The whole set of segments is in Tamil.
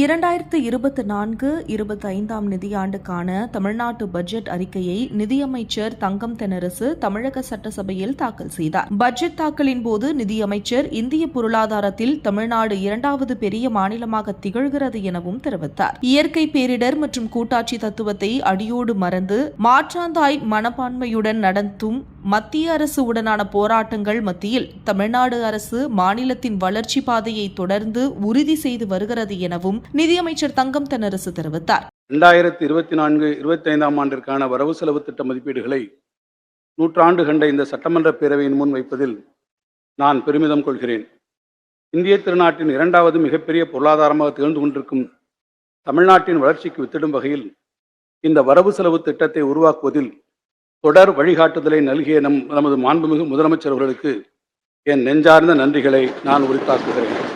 இரண்டாயிரத்து இருபத்தி நான்கு இருபத்தி ஐந்தாம் நிதியாண்டுக்கான தமிழ்நாட்டு பட்ஜெட் அறிக்கையை நிதியமைச்சர் தங்கம் தென்னரசு தமிழக சட்டசபையில் தாக்கல் செய்தார். பட்ஜெட் தாக்கலின் போது நிதியமைச்சர் இந்திய பொருளாதாரத்தில் தமிழ்நாடு இரண்டாவது பெரிய மாநிலமாக திகழ்கிறது எனவும் தெரிவித்தார். இயற்கை பேரிடர் மற்றும் கூட்டாட்சி தத்துவத்தை அடியோடு மறந்து மாற்றாந்தாய் மனப்பான்மையுடன் நடத்தும் மத்திய அரசு உடனான போராட்டங்கள் மத்தியில் தமிழ்நாடு அரசு மாநிலத்தின் வளர்ச்சி பாதையை தொடர்ந்து உறுதி செய்து வருகிறது எனவும் நிதியமைச்சர் தங்கம் தென்னரசு தெரிவித்தார். இரண்டாயிரத்தி இருபத்தி நான்கு இருபத்தி ஐந்தாம் ஆண்டிற்கான வரவு செலவு திட்ட மதிப்பீடுகளை நூற்றாண்டு கண்ட இந்த சட்டமன்ற பேரவையின் முன் வைப்பதில் நான் பெருமிதம் கொள்கிறேன். இந்திய திருநாட்டின் இரண்டாவது மிகப்பெரிய பொருளாதாரமாக திகழ்ந்து கொண்டிருக்கும் தமிழ்நாட்டின் வளர்ச்சிக்கு வித்திடும் வகையில் இந்த வரவு செலவு திட்டத்தை உருவாக்குவதில் தொடர் வழிகாட்டுதலை நல்கிய நம் நமது மாண்புமிகு முதலமைச்சர் அவர்களுக்கு என் நெஞ்சார்ந்த நன்றிகளை நான் உரித்தாக்குகிறேன்.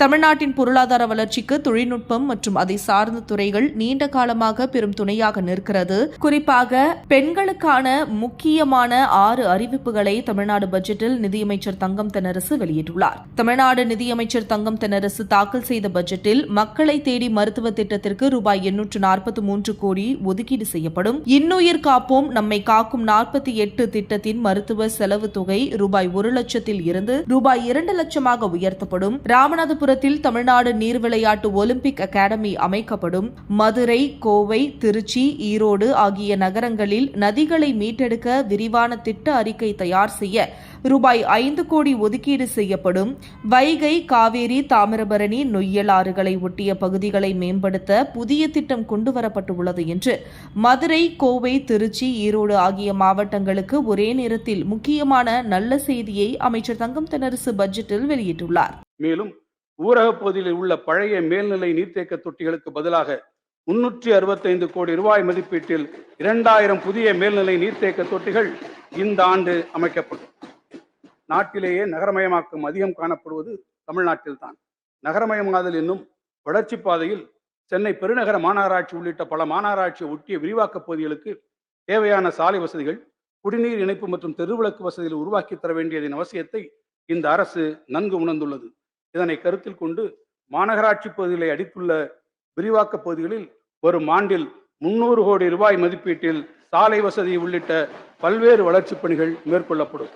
தமிழ்நாட்டின் பொருளாதார வளர்ச்சிக்கு தொழில்நுட்பம் மற்றும் அதை சார்ந்த துறைகள் நீண்ட காலமாக பெரும் துணையாக நிற்கிறது. குறிப்பாக பெண்களுக்கான முக்கியமான ஆறு அறிவிப்புகளை தமிழ்நாடு பட்ஜெட்டில் நிதியமைச்சர் தங்கம் தென்னரசு வெளியிட்டுள்ளார். தமிழ்நாடு நிதியமைச்சர் தங்கம் தென்னரசு தாக்கல் செய்த பட்ஜெட்டில் மக்களை தேடி மருத்துவ திட்டத்திற்கு ரூபாய் எண்ணூற்று நாற்பத்தி மூன்று கோடி ஒதுக்கீடு செய்யப்படும். இன்னுயிர் காப்போம் நம்மை காக்கும் நாற்பத்தி எட்டு திட்டத்தின் மருத்துவ செலவு தொகை ரூபாய் ஒரு லட்சத்தில் இருந்து ரூபாய் இரண்டு லட்சமாக உயர்த்தப்படும். ராமநாதபுரம் காஞ்சிபுரத்தில் தமிழ்நாடு நீர் விளையாட்டு ஒலிம்பிக் அகாடமி அமைக்கப்படும். மதுரை கோவை திருச்சி ஈரோடு ஆகிய நகரங்களில் நதிகளை மீட்டெடுக்க விரிவான திட்ட அறிக்கை தயார் செய்ய ரூபாய் ஐந்து கோடி ஒதுக்கீடு செய்யப்படும். வைகை காவேரி தாமிரபரணி நொய்யல் ஆறுகளை ஒட்டிய பகுதிகளை மேம்படுத்த புதிய திட்டம் கொண்டுவரப்பட்டுள்ளது என்று மதுரை கோவை திருச்சி ஈரோடு ஆகிய மாவட்டங்களுக்கு ஒரே நேரத்தில் முக்கியமான நல்ல செய்தியை அமைச்சர் தங்கம் தென்னரசு பட்ஜெட்டில் வெளியிட்டுள்ளார். மேலும் ஊரகப் பகுதியில் உள்ள பழைய மேல்நிலை நீர்த்தேக்க தொட்டிகளுக்கு பதிலாக முன்னூற்றி அறுபத்தைந்து கோடி ரூபாய் மதிப்பீட்டில் இரண்டாயிரம் புதிய மேல்நிலை நீர்த்தேக்க தொட்டிகள் இந்த ஆண்டு அமைக்கப்படும். நாட்டிலேயே நகரமயமாக்கம் அதிகம் காணப்படுவது தமிழ்நாட்டில்தான். நகரமயமாதல் என்னும் வளர்ச்சி பாதையில் சென்னை பெருநகர மாநகராட்சி உள்ளிட்ட பல மாநகராட்சியை ஒட்டிய விரிவாக்கப் பகுதிகளுக்கு தேவையான சாலை வசதிகள் குடிநீர் இணைப்பு மற்றும் தெருவிளக்கு வசதிகள் உருவாக்கி தர வேண்டியதன் அவசியத்தை இந்த அரசு நன்கு உணர்ந்துள்ளது. இதனை கருத்தில் கொண்டு மாநகராட்சி பகுதிகளை அடித்துள்ள விரிவாக்க பகுதிகளில் வரும் ஆண்டில் முன்னூறு கோடி ரூபாய் மதிப்பீட்டில் சாலை வசதி உள்ளிட்ட பல்வேறு வளர்ச்சிப் பணிகள் மேற்கொள்ளப்படும்.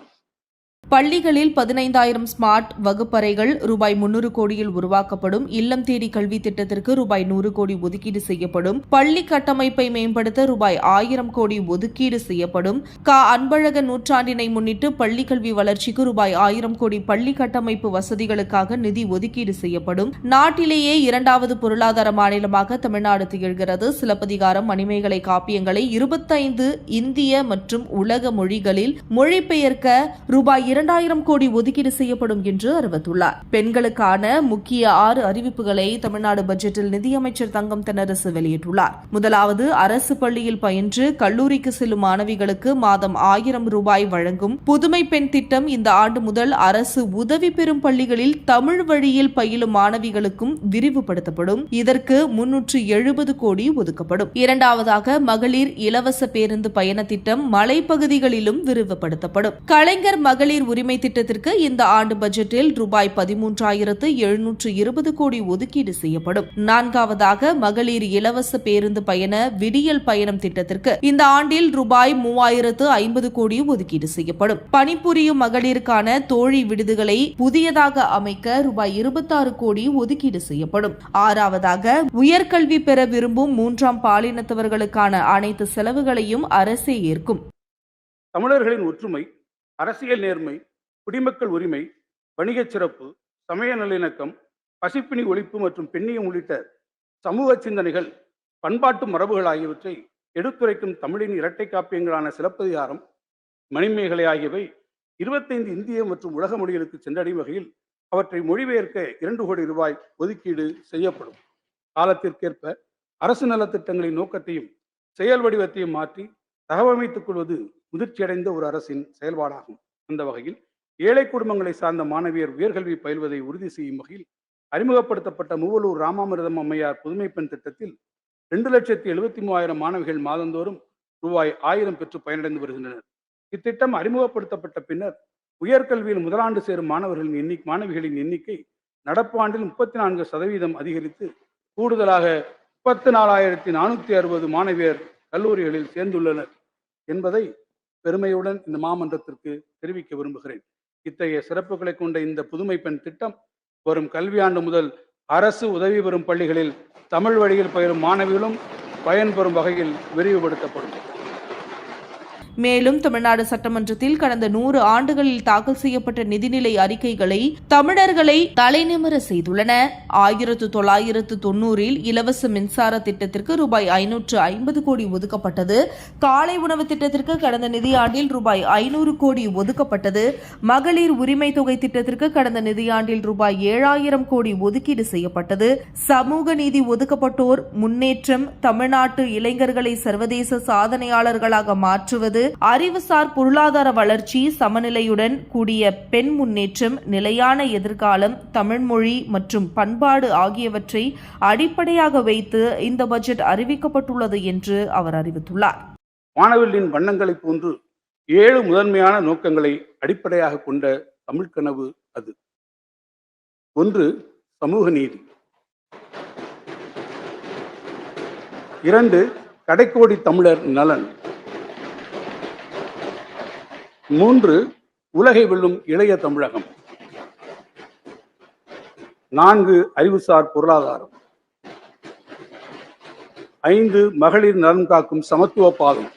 பள்ளிகளில் பதினைந்தாயிரம் ஸ்மார்ட் வகுப்பறைகள் ரூபாய் முன்னூறு கோடியில் உருவாக்கப்படும். இல்லம் தேடி கல்வி திட்டத்திற்கு ரூபாய் நூறு கோடி ஒதுக்கீடு செய்யப்படும். பள்ளி கட்டமைப்பை மேம்படுத்த ரூபாய் ஆயிரம் கோடி ஒதுக்கீடு செய்யப்படும். க. அன்பழக நூற்றாண்டினை முன்னிட்டு பள்ளி கல்வி வளர்ச்சிக்கு ரூபாய் ஆயிரம் கோடி பள்ளி கட்டமைப்பு வசதிகளுக்காக நிதி ஒதுக்கீடு செய்யப்படும். நாட்டிலேயே இரண்டாவது பொருளாதார மாநிலமாக தமிழ்நாடு திகழ்கிறது. சிலப்பதிகாரம் மணிமேகலை காப்பியங்களை இருபத்தைந்து இந்திய மற்றும் உலக மொழிகளில் மொழிபெயர்க்க ரூபாய் இரண்டாயிரம் கோடி ஒதுக்கீடு செய்யப்படும் என்று அறிவித்துள்ளார். பெண்களுக்கான முக்கிய ஆறு அறிவிப்புகளை தமிழ்நாடு பட்ஜெட்டில் நிதியமைச்சர் தங்கம் தென்னரசு வெளியிட்டுள்ளார். முதலாவது அரசு பள்ளியில் பயின்று கல்லூரிக்கு செல்லும் மாணவிகளுக்கு மாதம் ஆயிரம் ரூபாய் வழங்கும் புதுமை பெண் திட்டம் இந்த ஆண்டு முதல் அரசு உதவி பெறும் பள்ளிகளில் தமிழ் வழியில் பயிலும் மாணவிகளுக்கும் விரிவுபடுத்தப்படும். இதற்கு முன்னூற்று எழுபது கோடி ஒதுக்கப்படும். இரண்டாவதாக மகளிர் இலவச பேருந்து பயண திட்டம் மலைப்பகுதிகளிலும் விரிவுபடுத்தப்படும். கலைஞர் மகளிர் உரிமை திட்டத்திற்கு இந்த ஆண்டு பட்ஜெட்டில் ரூபாய் பதிமூன்றாயிரத்து எழுநூற்று இருபது கோடி ஒதுக்கீடு செய்யப்படும். நான்காவதாக மகளிர் இலவச பேருந்து பயண விடியல் பயணம் திட்டத்திற்கு இந்த ஆண்டில் ரூபாய் மூவாயிரத்து ஐம்பது கோடி ஒதுக்கீடு செய்யப்படும். பணிபுரியும் மகளிருக்கான தோழி விடுதிகளை புதியதாக அமைக்க ரூபாய் இருபத்தாறு கோடி ஒதுக்கீடு செய்யப்படும். ஆறாவதாக உயர்கல்வி பெற விரும்பும் மூன்றாம் பாலினத்தவர்களுக்கான அனைத்து செலவுகளையும் அரசே ஏற்கும். தமிழர்களின் ஒற்றுமை அரசியல் நேர்மை குடிமக்கள் உரிமை வணிகச் சிறப்பு சமய நல்லிணக்கம் பசிப்பினி ஒழிப்பு மற்றும் பெண்ணியம் உள்ளிட்ட சமூக சிந்தனைகள் பண்பாட்டு மரபுகள் ஆகியவற்றை எடுத்துரைக்கும் தமிழின் இரட்டை காப்பியங்களான சிலப்பதிகாரம் மணிமேகலை ஆகியவை இருபத்தைந்து இந்திய மற்றும் உலக மொழிகளுக்கு சென்றடையும் வகையில் அவற்றை மொழிபெயர்க்க இரண்டு கோடி ரூபாய் ஒதுக்கீடு செய்யப்படும். காலத்திற்கேற்ப அரசு நலத்திட்டங்களின் நோக்கத்தையும் செயல் வடிவத்தையும் மாற்றி தகவமைத்துக் கொள்வது முதிர்ச்சியடைந்த ஒரு அரசின் செயல்பாடாகும். அந்த வகையில் ஏழை குடும்பங்களை சார்ந்த மாணவியர் உயர்கல்வி பயில்வதை உறுதி செய்யும் வகையில் அறிமுகப்படுத்தப்பட்ட மூவலூர் ராமாமிர்தம் அம்மையார் புதுமை பெண் திட்டத்தில் ரெண்டு லட்சத்தி எழுபத்தி மூவாயிரம் மாணவிகள் மாதந்தோறும் ரூபாய் ஆயிரம் பெற்று பயனடைந்து வருகின்றனர். இத்திட்டம் அறிமுகப்படுத்தப்பட்ட பின்னர் உயர்கல்வியில் முதலாண்டு சேரும் மாணவர்களின் எண்ணி மாணவிகளின் எண்ணிக்கை நடப்பு ஆண்டில் முப்பத்தி நான்கு சதவீதம் அதிகரித்து கூடுதலாக முப்பத்தி நாலாயிரத்தி நானூற்றி அறுபது மாணவியர் கல்லூரிகளில் சேர்ந்துள்ளனர் என்பதை பெருமையுடன் இந்த மாமன்றத்திற்கு தெரிவிக்க விரும்புகிறேன். இத்தகைய சிறப்புகளை கொண்ட இந்த புதுமை பெண் திட்டம் வரும் கல்வியாண்டு முதல் அரசு உதவி பெறும் பள்ளிகளில் தமிழ் வழியில் பயிலும் மாணவிகளும் பயன்பெறும் வகையில் விரிவுபடுத்தப்படும். மேலும் தமிழ்நாடு சட்டமன்றத்தில் கடந்த நூறு ஆண்டுகளில் தாக்கல் செய்யப்பட்ட நிதிநிலை அறிக்கைகளை தமிழர்களை தலைநிமிர செய்துள்ளன. ஆயிரத்து தொள்ளாயிரத்து தொண்ணூறில் இலவச மின்சார திட்டத்திற்கு ரூபாய் ஐநூற்று ஐம்பது கோடி ஒதுக்கப்பட்டது. காலை உணவு திட்டத்திற்கு கடந்த நிதியாண்டில் ரூபாய் ஐநூறு கோடி ஒதுக்கப்பட்டது. மகளிர் உரிமை தொகை திட்டத்திற்கு கடந்த நிதியாண்டில் ரூபாய் ஏழாயிரம் கோடி ஒதுக்கீடு செய்யப்பட்டது. சமூக நீதி ஒதுக்கப்பட்டோர் முன்னேற்றம் தமிழ்நாட்டு இளைஞர்களை சர்வதேச சாதனையாளர்களாக மாற்றுவது அறிவுசார் பொருளாதார வளர்ச்சி சமநிலையுடன் கூடிய பெண் முன்னேற்றம் நிலையான எதிர்காலம் தமிழ்மொழி மற்றும் பண்பாடு ஆகியவற்றை அடிப்படையாக வைத்து இந்த பட்ஜெட் அறிவிக்கப்பட்டுள்ளது என்று அவர் அறிவித்துள்ளார். வானவில்லின் வண்ணங்களைப் போன்று ஏழு முதன்மையான நோக்கங்களை அடிப்படையாக கொண்ட தமிழ் கனவு அது. ஒன்று சமூக நீதி. இரண்டு கடைக்கோடி தமிழர் நலன். மூன்று உலகை வெல்லும் இளைய தமிழகம். நான்கு அறிவுசார் பொருளாதாரம். ஐந்து மகளிர் நலன் காக்கும் சமத்துவ பாதம்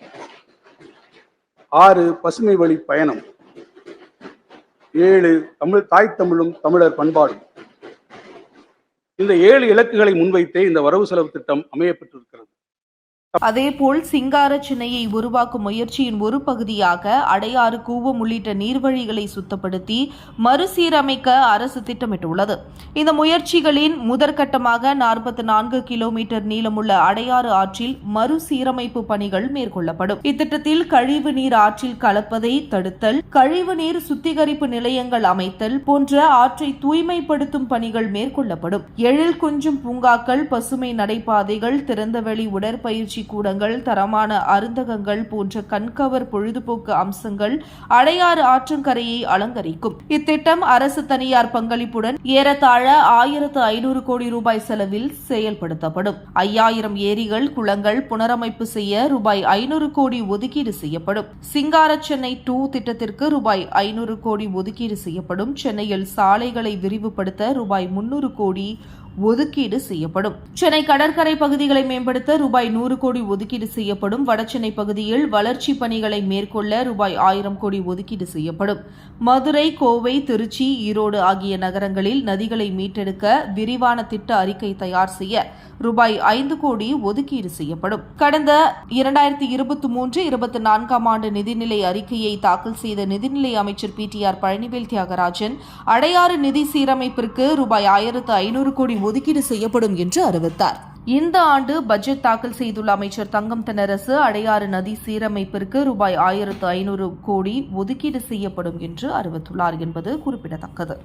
ஆறு பசுமை வழி பயணம். ஏழு தமிழ் தாய் தமிழும் தமிழர் பண்பாடும். இந்த ஏழு இலக்குகளை முன்வைத்தே இந்த வரவு செலவு திட்டம் அமையப்பட்டிருக்கிறது அதேபோல் சிங்கார சென்னையை உருவாக்கும் முயற்சியின் ஒரு பகுதியாக அடையாறு கூவம் உள்ளிட்ட நீர்வழிகளை சுத்தப்படுத்தி மறுசீரமைக்க அரசு திட்டமிட்டுள்ளது. இந்த முயற்சிகளின் முதற்கட்டமாக நாற்பத்தி நான்கு கிலோமீட்டர் நீளமுள்ள அடையாறு ஆற்றில் மறுசீரமைப்பு பணிகள் மேற்கொள்ளப்படும். இத்திட்டத்தில் கழிவு நீர் ஆற்றில் கலப்பதை தடுத்தல் கழிவு நீர் சுத்திகரிப்பு நிலையங்கள் அமைத்தல் போன்ற ஆற்றை தூய்மைப்படுத்தும் பணிகள் மேற்கொள்ளப்படும். எழில் குஞ்சும் பூங்காக்கள் பசுமை நடைபாதைகள் திறந்தவெளி உடற்பயிற்சி கூடங்கள் தரமான அருந்தகங்கள் போன்ற கண்கவர் பொழுதுபோக்கு அம்சங்கள் அடையாறு ஆற்றங்கரையை அலங்கரிக்கும். இத்திட்டம் அரசு தனியார் பங்களிப்புடன் ஏறத்தாழ ஆயிரத்து ஐநூறு கோடி ரூபாய் செலவில் செயல்படுத்தப்படும். ஐயாயிரம் ஏரிகள் குளங்கள் புனரமைப்பு செய்ய ரூபாய் ஐநூறு கோடி ஒதுக்கீடு செய்யப்படும். சிங்கார சென்னை டூ திட்டத்திற்கு ரூபாய் ஐநூறு கோடி ஒதுக்கீடு செய்யப்படும். சென்னையில் சாலைகளை விரிவுபடுத்த ரூபாய் முன்னூறு கோடி ஒதுக்கீடு செய்யப்படும். சென்னை கடற்கரை பகுதிகளை மேம்படுத்த ரூபாய் நூறு கோடி ஒதுக்கீடு செய்யப்படும். வடசென்னை பகுதியில் வளர்ச்சி பணிகளை மேற்கொள்ள ரூபாய் ஆயிரம் கோடி ஒதுக்கீடு செய்யப்படும். மதுரை கோவை திருச்சி ஈரோடு ஆகிய நகரங்களில் நதிகளை மீட்டெடுக்க விரிவான திட்ட அறிக்கை தயார் செய்ய ரூபாய் ஐந்து கோடி ஒதுக்கீடு செய்யப்படும். கடந்த இரண்டாயிரத்தி இருபத்தி மூன்று இருபத்தி நான்காம் ஆண்டு நிதிநிலை அறிக்கையை தாக்கல் செய்த நிதிநிலை அமைச்சர் P T R Palanivel Thiagarajan Adyar நிதி சீரமைப்பிற்கு ரூபாய் ஆயிரத்து ஐநூறு கோடி ஒதுக்கீடு செய்யப்படும் என்று அறிவித்தார். இந்த ஆண்டு பட்ஜெட் தாக்கல் செய்துள்ள அமைச்சர் தங்கம் தென்னரசு அடையாறு நதி சீரமைப்பிற்கு ரூபாய் ஆயிரத்து ஐநூறு கோடி ஒதுக்கீடு செய்யப்படும் என்று அறிவித்துள்ளார் என்பது குறிப்பிடத்தக்கது.